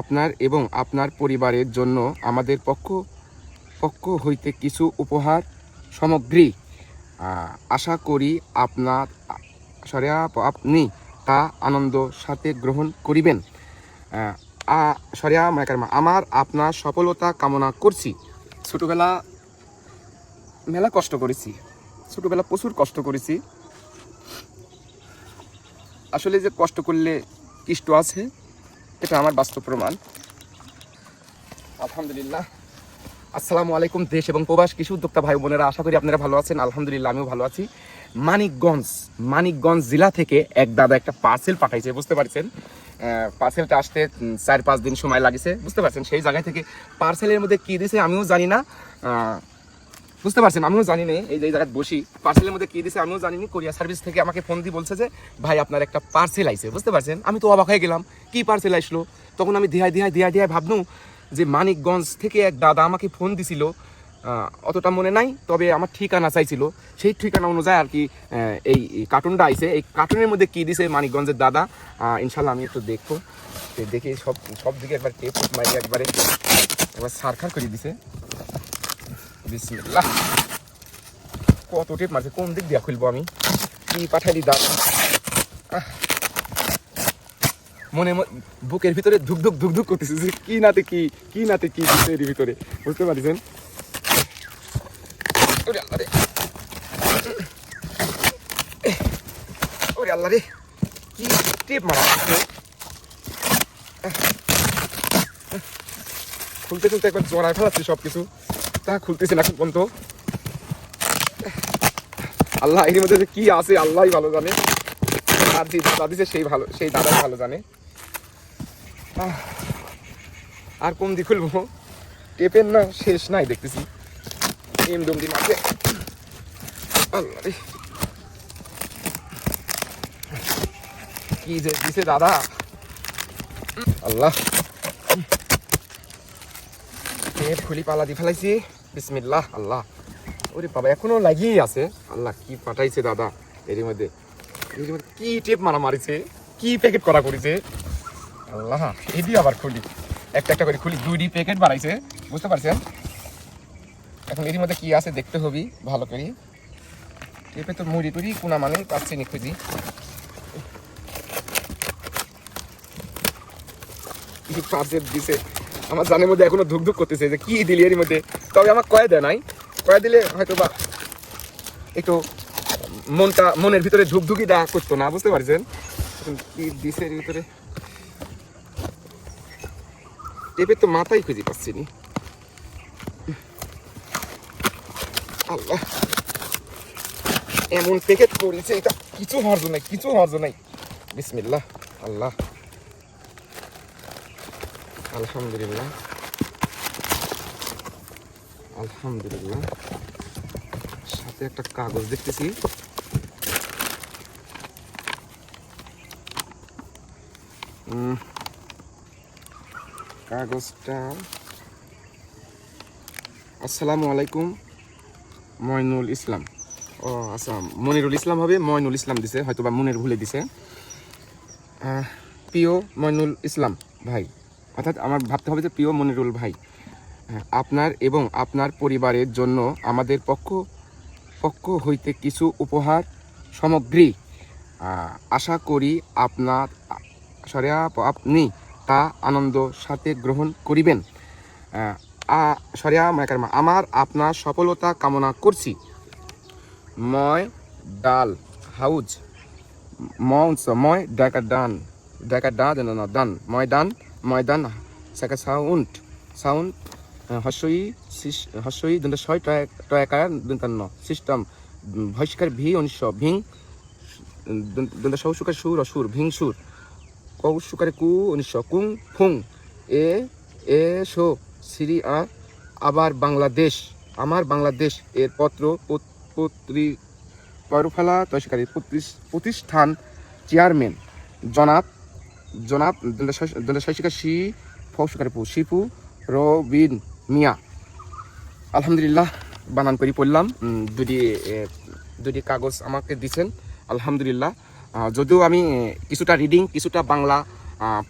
আপনার এবং আপনার পরিবারের জন্য আমাদের পক্ষ পক্ষ হইতে কিছু উপহার সামগ্রী। আশা করি আপনার, সরে আপনি তা আনন্দ সাথে গ্রহণ করিবেন। সরিয়া মাইকারমা আমার আপনার সফলতা কামনা করছি। ছোটোবেলা মেলা কষ্ট করেছি। ছোটবেলা প্রচুর কষ্ট করেছি। আসলে যে কষ্ট করলে কষ্ট আছে এটা আমার বাস্তব প্রমাণ। আলহামদুলিল্লাহ। আসসালামু আলাইকুম দেশ এবং প্রবাস কৃষি উদ্যোক্তা ভাই বোনেরা, আশা করি আপনারা ভালো আছেন। আলহামদুলিল্লাহ, আমিও ভালো আছি। মানিকগঞ্জ মানিকগঞ্জ জেলা থেকে এক দাদা একটা পার্সেল পাঠাইছে, বুঝতে পারছেন? পার্সেলটা আসতে চার পাঁচ দিন সময় লাগিছে, বুঝতে পারছেন? সেই জায়গায় থেকে পার্সেলের মধ্যে কি দিছে আমিও জানি না। বুঝতে পারছেন, আমিও জানি না, এই যে জায়গায় বসি পার্সেলের মধ্যে কি দিছে আমিও জানি না কোরিয়া সার্ভিস থেকে আমাকে ফোন দিয়ে বলছে যে, ভাই, আপনার একটা পার্সেল আইছে। বুঝতে পারছেন? আমি তো অবাক হয়ে গেলাম, কি পার্সেল আসলো তখন আমি দিহাই দিহাই দিহাই দিহাই ভাবনু যে মানিকগঞ্জ থেকে এক দাদা আমাকে ফোন দিছিল অতটা মনে নাই, তবে আমার ঠিকানা চাইছিল। সেই ঠিকানা অনুযায়ী আর কি এই কার্টুনটা আইছে। এই কার্টুনের মধ্যে কি দিছে মানিকগঞ্জের দাদা? ইনশাল্লাহ আমি একটু দেখব। দেখে সব সব দিকে একবার টেপ মারি একবারে। একবার সারখার করে দিছে। বিসমিল্লাহ। কত টেপ মারছে, কোন দিক দিয়া খুলবো আমি? কি পাঠাইলি দাঁত। মনে বুকের ভিতরে ধুক ধুক ধুক ধুক করতেছে যে কি নাতে কি কি নাতে কি দিচ্ছে এর ভিতরে? বুঝতে পারছেন? ওরে আল্লাহ রে। ওরে আল্লাহ রে। কি টেপ মারা? খুলতে খুলতে একবার জড়ায় ফেলাচ্ছি সব কিছু তা খুলতেছে না এখন পর্যন্ত। আল্লাহ এর মধ্যে যে কি আছে, আল্লাহই ভালো জানে। সেই ভালো, সেই দাদাই ভালো জানে। আর কোন দিক খুলবো? টেপের না, শেষ নাই দেখতেছি। এম দি মাঝে কি যে দিছে দাদা। আল্লাহ। খুলি পালা দি ফেলাইছি। বিসমিল্লাহ, আল্লাহ। ওরে বাবা, এখনও লাগিয়েই আছে। আল্লাহ, কি পাঠাইছে দাদা? এর মধ্যে এর মধ্যে কি টেপ মারা মারিছে? কি প্যাকেট করা করেছে? আল্লাহ এদি আবার খুলি। একটা একটা করে খুলি, দুইটি প্যাকেট বানাইছে, বুঝতে পারছেন? এখন এর মধ্যে কি আছে দেখতে হবি, ভালো করে। টেপে তো মুড়ি টুড়ি, কোনা মানে পাচ্ছি নি খুঁজি। পার্সেল দিছে। আমার জানের মধ্যে এখনও ধুক ধুক করতেছে, যে কি দিলি এর মধ্যে? তবে আমার কয়ে দেয় নাই। কয়ে দিলে হয়তো বা একটু মনটা, মনের ভিতরে ধুকধুকি দা করতো না, বুঝতে পারছেন? এর ভিতরে? টেপের তো মাথায় খুঁজে পাচ্ছি নি। আল্লাহ। এমন প্যাকেট করেছে, এটা কিছু হওয়ার জন্য কিছু হওয়ার জন্য বিসমিল্লাহ, আল্লাহ। আলহামদুলিল্লাহ। আলহামদুলিল্লাহ। সাথে একটা কাগজ দেখতেছি। কাগজটা। আসসালামু আলাইকুম ময়নুল ইসলাম। ও আচ্ছা মনিরুল ইসলাম হবে ময়নুল ইসলাম দিছে হয়তো বা মনের ভুলে দিছে। প্রিয় ময়নুল ইসলাম ভাই, অর্থাৎ আমার ভাবতে হবে যে প্রিয় মনিরুল ভাই। আপনার এবং আপনার পরিবারের জন্য আমাদের পক্ষ পক্ষ হইতে কিছু উপহার সামগ্রী আশা করি আপনার সরে আপনি তা আনন্দ সাথে গ্রহণ করিবেন। আহ, আ- সরে মাইকারমা আমার আপনার সফলতা কামনা করছি। ময় ডাল হাউজ মঞ্চ ময় ডাকা ডান ডাকা ডা দেন না দান ময়দান ময়দান সাকা সাউন্ড সাউন্ড হস্যই হস্যই দন্ত ছয় টয়াকার দন্তান্ন, সিস্টেম ভস্কার ভি অনিশ ভিং, দন্ত সৌসুকার সুর, অসুর, ভিং, সুর কৌসুকারে কু অনিশ কুং, ফুং, এ এ শো সিরি আ আবার বাংলাদেশ, আমার বাংলাদেশ, এর পত্র, পত- পত্রী, পরফালা তহসিকারী প্রতিষ্ঠান চেয়ারম্যান, জনাব জনাব শশিকা শি ফৌসুকারপু শিপু, রবিন মিয়া। আলহামদুলিল্লাহ, বানান করে পড়লাম। দুটি দুটি কাগজ আমাকে দিছেন। আলহামদুলিল্লাহ। যদিও আমি কিছুটা রিডিং কিছুটা বাংলা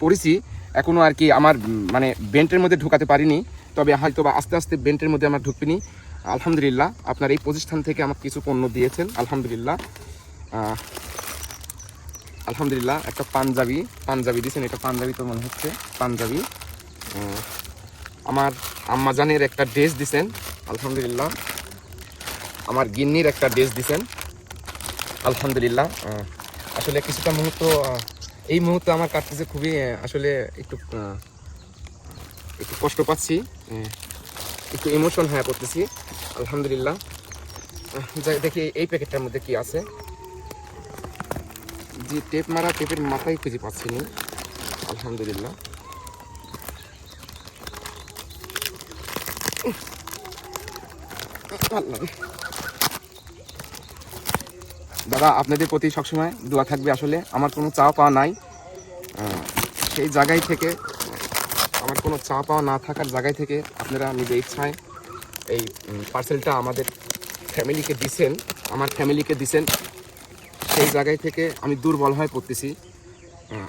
পড়েছি। এখনও আর কি আমার মানে বেন্টের মধ্যে ঢুকাতে পারিনি। তবে হয়তো বা আস্তে আস্তে বেন্টের মধ্যে আমার ঢুকবিনি। আলহামদুলিল্লাহ, আপনার এই প্রতিষ্ঠান থেকে আমাকে কিছু পণ্য দিয়েছেন। আলহামদুলিল্লাহ আলহামদুলিল্লাহ, একটা পাঞ্জাবি পাঞ্জাবি দিয়েছেন এটা পাঞ্জাবি তো মনে হচ্ছে, পাঞ্জাবি। আমার আম্মাজানের একটা ড্রেস দিছেন, আলহামদুলিল্লাহ। আমার গিন্নির একটা ড্রেস দিছেন, আলহামদুলিল্লাহ। আসলে কিছুটা মুহূর্ত এই মুহূর্তে আমার কাটতেছে খুবই আসলে একটু একটু কষ্ট পাচ্ছি একটু ইমোশন হয়ে পড়তেছি, আলহামদুলিল্লাহ। যাই, দেখি এই প্যাকেটটার মধ্যে কি আছে। যে টেপ মারা, টেপের মাথায় খুঁজে পাচ্ছি না, আলহামদুলিল্লাহ। দাদা, আপনাদের প্রতি সবসময় দোয়া থাকবে আসলে। আমার কোনো চা পাওয়া নাই। সেই জায়গায় থেকে, আমার কোনো চা পাওয়া না থাকার জায়গায় থেকে আপনারা নিজের ইচ্ছায় এই পার্সেলটা আমাদের ফ্যামিলিকে দিছেন, আমার ফ্যামিলিকে দিছেন। সেই জায়গায় থেকে আমি দুর্বল হয়ে পড়তেছি।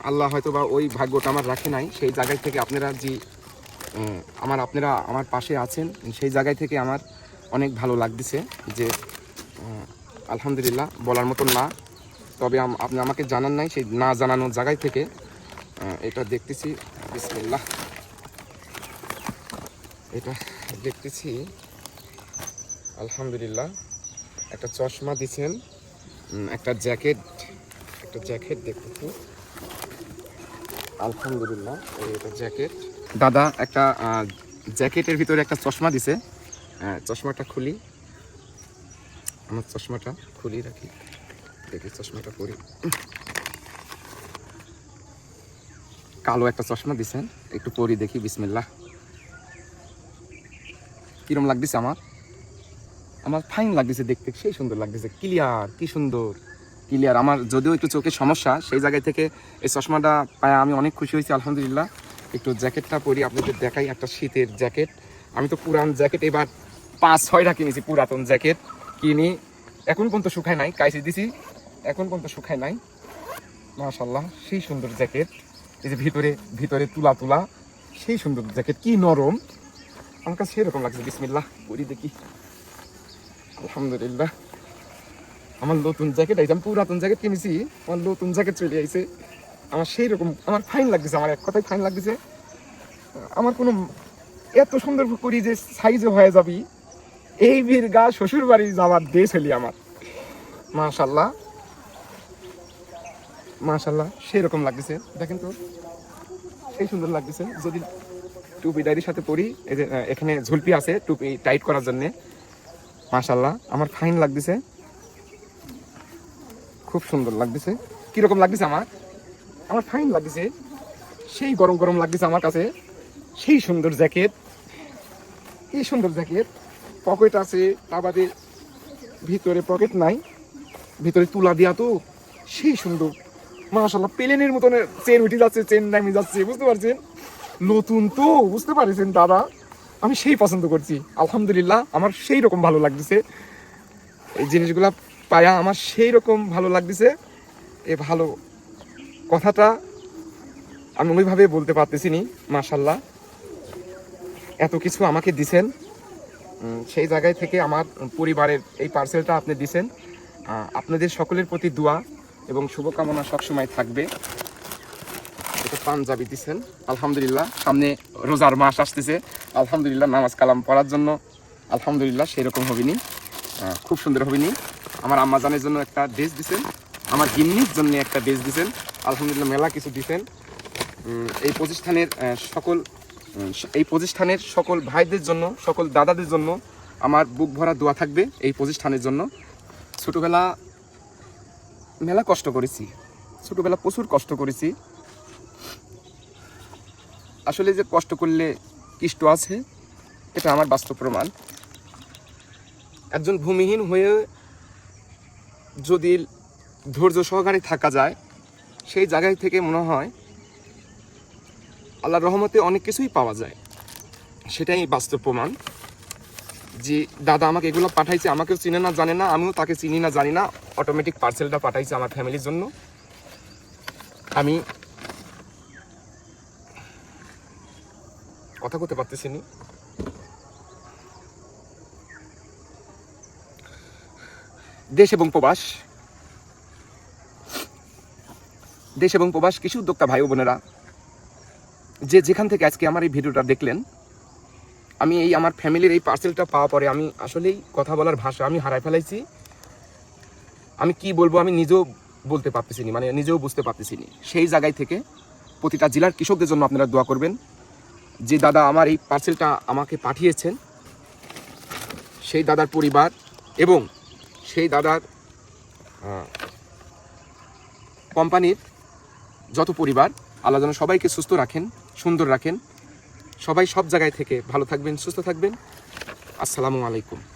আল্লাহ হয়তো বা ওই ভাগ্যটা আমার রাখে নাই। সেই জায়গায় থেকে আপনারা যে আমার আপনারা আমার পাশে আছেন। সেই জায়গায় থেকে আমার অনেক ভালো লাগতেছে যে আলহামদুলিল্লাহ বলার মতন না। তবে আপনি আমাকে জানান নাই, সেই না জানানোর জায়গায় থেকে এটা দেখতেছি। বিসমিল্লাহ। এটা দেখতেছি। আলহামদুলিল্লাহ। একটা চশমা দিছেন একটা জ্যাকেট একটা জ্যাকেট দেখতেছি। আলহামদুলিল্লাহ এটা জ্যাকেট। দাদা একটা জ্যাকেটের ভিতরে একটা চশমা দিছে। আহ, চশমাটা খুলি। আমার চশমাটা খুলি রাখি। দেখি চশমাটা পরি। কালো একটা চশমা দিছেন। একটু পরি দেখি বিসমিল্লা কিরম লাগতেছে আমার? আমার ফাইন লাগতেছে দেখতে সেই সুন্দর লাগতেছে। ক্লিয়ার কি সুন্দর। ক্লিয়ার। আমার যদিও একটু চোখের সমস্যা সেই জায়গায় থেকে এই চশমাটা পায় আমি অনেক খুশি হয়েছি আলহামদুলিল্লাহ। একটু জ্যাকেটটা পরি, আপনাদের দেখাই একটা শীতের জ্যাকেট। আমি তো পুরান জ্যাকেট, এবার পাঁচ, ছয়টা কিনেছি, পুরাতন জ্যাকেট কিনি। এখন পর্যন্ত শুকায় নাই, কাইসি দিছি, এখন পর্যন্ত শুকায় নাই। মাশাল্লাহ সেই সুন্দর জ্যাকেট। এই যে ভিতরে ভিতরে তুলা তুলা, সেই সুন্দর জ্যাকেট, কি নরম। আমার কাছে সেরকম লাগছে, বিসমিল্লাহ, পরি দেখি। আলহামদুলিল্লাহ। আমার নতুন জ্যাকেট আইছে আমি পুরাতন জ্যাকেট কিনেছি, আমার নতুন জ্যাকেট চলে আইছে। আমার সেই রকম আমার ফাইন লাগতেছে, আমার এক কথায় ফাইন লাগতেছে। আমার কোনো এত সুন্দর করি যে সাইজে হয়ে যাবি, এই বীর গা শ্বশুর বাড়ি যাওয়ার দেশ হলি আমার। মাশাল্লাহ মাশাল্লাহ সেই রকম লাগতেছে। দেখেন তো, সেই সুন্দর লাগতেছে। যদি টুপি ডায়েরির সাথে পরি এই যে এখানে ঝুলপি আছে, টুপি টাইট করার জন্যে। মাশাল্লাহ আমার ফাইন লাগতেছে। খুব সুন্দর লাগতেছে। কীরকম লাগতেছে আমার? আমার ফাইন লাগছে। সেই গরম গরম লাগতেছে আমার কাছে। সেই সুন্দর জ্যাকেট এই সুন্দর জ্যাকেট পকেট আছে, তা বাদে ভিতরে পকেট নাই। ভিতরে তুলা দিয়া তো সেই সুন্দর। মাশাল্লাহ প্লেনের মতন চেন উঠে যাচ্ছে চেন নামে যাচ্ছে, বুঝতে পারছেন? নতুন তো, বুঝতে পারছেন দাদা? আমি সেই পছন্দ করছি। আলহামদুলিল্লাহ, আমার সেই রকম ভালো লাগতেছে। এই জিনিসগুলা পায়া আমার সেই রকম ভালো লাগতেছে। এ ভালো কথাটা আমি ওইভাবে বলতে পারতেছি নি মাশাল্লাহ এত কিছু আমাকে দিছেন। সেই জায়গায় থেকে আমার পরিবারের এই পার্সেলটা আপনি দিছেন। আপনাদের সকলের প্রতি দোয়া এবং শুভকামনা সবসময় থাকবে। এটা পাঞ্জাবি দিছেন। আলহামদুলিল্লাহ, সামনে রোজার মাস আসতেছে। আলহামদুলিল্লাহ, নামাজ কালাম পড়ার জন্য আলহামদুলিল্লাহ সেরকম হবিনি। খুব সুন্দর হবিনি। আমার আম্মাজানের জন্য একটা ড্রেস দিছেন। আমার গিন্নির জন্য একটা ড্রেস দিছেন। আলহামদুলিল্লাহ মেলা কিছু দিছেন। এই প্রতিষ্ঠানের সকল এই প্রতিষ্ঠানের সকল ভাইদের জন্য, সকল দাদাদের জন্য আমার বুক ভরা দোয়া থাকবে এই প্রতিষ্ঠানের জন্য। ছোটোবেলা মেলা কষ্ট করেছি। ছোটোবেলা প্রচুর কষ্ট করেছি। আসলে যে কষ্ট করলে কষ্ট আছে, এটা আমার বাস্তব প্রমাণ। একজন ভূমিহীন হয়ে যদি ধৈর্য সহকারে থাকা যায়, সেই জায়গায় থেকে মনে হয় আল্লাহর রহমতে অনেক কিছুই পাওয়া যায়। সেটাই বাস্তব প্রমাণ যে দাদা আমাকে এগুলো পাঠাইছে, আমাকেও চিনে না, জানে না, আমিও তাকে চিনি না, জানি না অটোমেটিক পার্সেলটা পাঠাইছে আমার ফ্যামিলির জন্য। আমি কথা করতে পারতেছি নি। দেশ এবং প্রবাস দেশ এবং প্রবাস কৃষি উদ্যোক্তা ভাই বোনেরা, যে যেখান থেকে আজকে আমার এই ভিডিওটা দেখলেন, আমি এই আমার ফ্যামিলির এই পার্সেলটা পাওয়া পরে আমি আসলেই কথা বলার ভাষা আমি হারাই ফেলাইছি। আমি কি বলব আমি নিজেও বলতে পারতেছি নি মানে নিজেও বুঝতে পারতেছি নি সেই জায়গায় থেকে প্রতিটা জেলার কৃষকদের জন্য আপনারা দোয়া করবেন। যে দাদা আমার এই পার্সেলটা আমাকে পাঠিয়েছেন, সেই দাদার পরিবার এবং সেই দাদার কোম্পানির যত পরিবার, আল্লাহ যেন সবাইকে সুস্থ রাখেন, সুন্দর রাখেন। সবাই সব জায়গায় থেকে ভালো থাকবেন, সুস্থ থাকবেন। আসসালামু আলাইকুম।